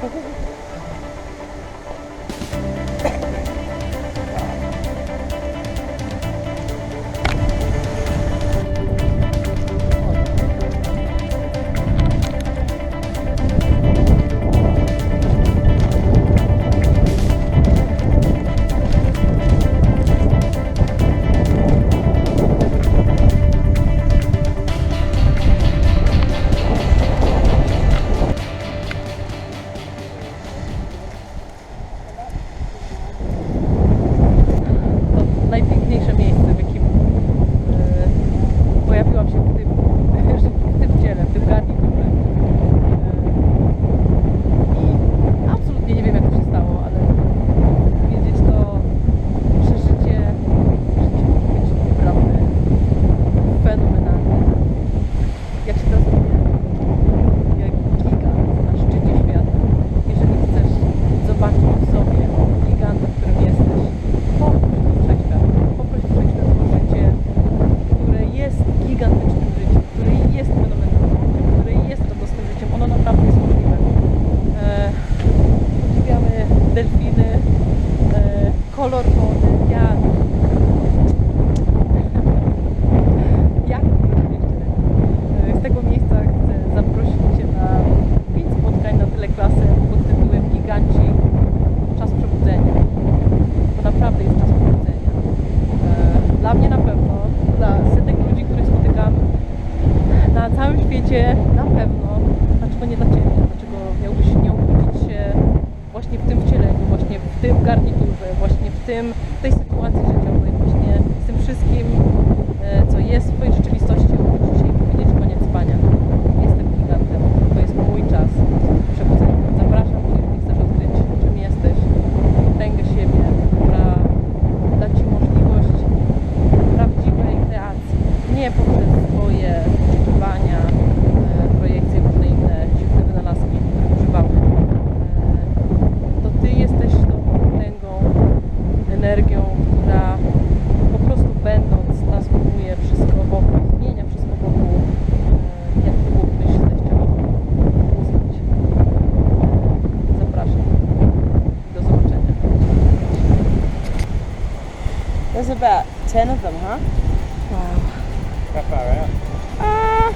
我就是 Niks meer. Delfiny, e, kolor wody, wiatr. Jak? E, Z tego miejsca chcę zaprosić Cię na pięć spotkań na tyle klasy pod tytułem Giganci Czas Przebudzenia. Bo naprawdę jest czas przebudzenia. E, Dla mnie na pewno, dla setek ludzi, których spotykam na całym świecie them. They energią, która po prostu będąc transformuje wszystko wokół, zmienia wszystko wokół, e, jak Ty mógłbyś zechciał uznać. Zapraszam. Do zobaczenia. There's about 10 of them, huh? Wow. How far out? Ah!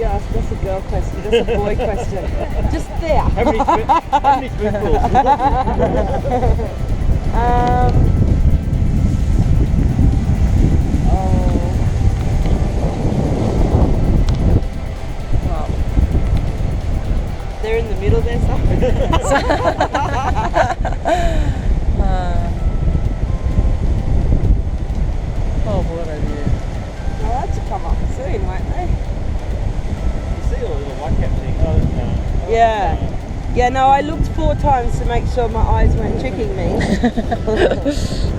Yeah, that's a girl question. That's a boy question. Just there. How many, how many spoonfuls? Um. Oh. Wow. They're in the middle there somewhere. Oh, what I did. They'll have come up soon, won't they? You see all the white caps saying, oh, no. oh, Yeah. Yeah, no, I looked four times to make sure my eyes weren't tricking me.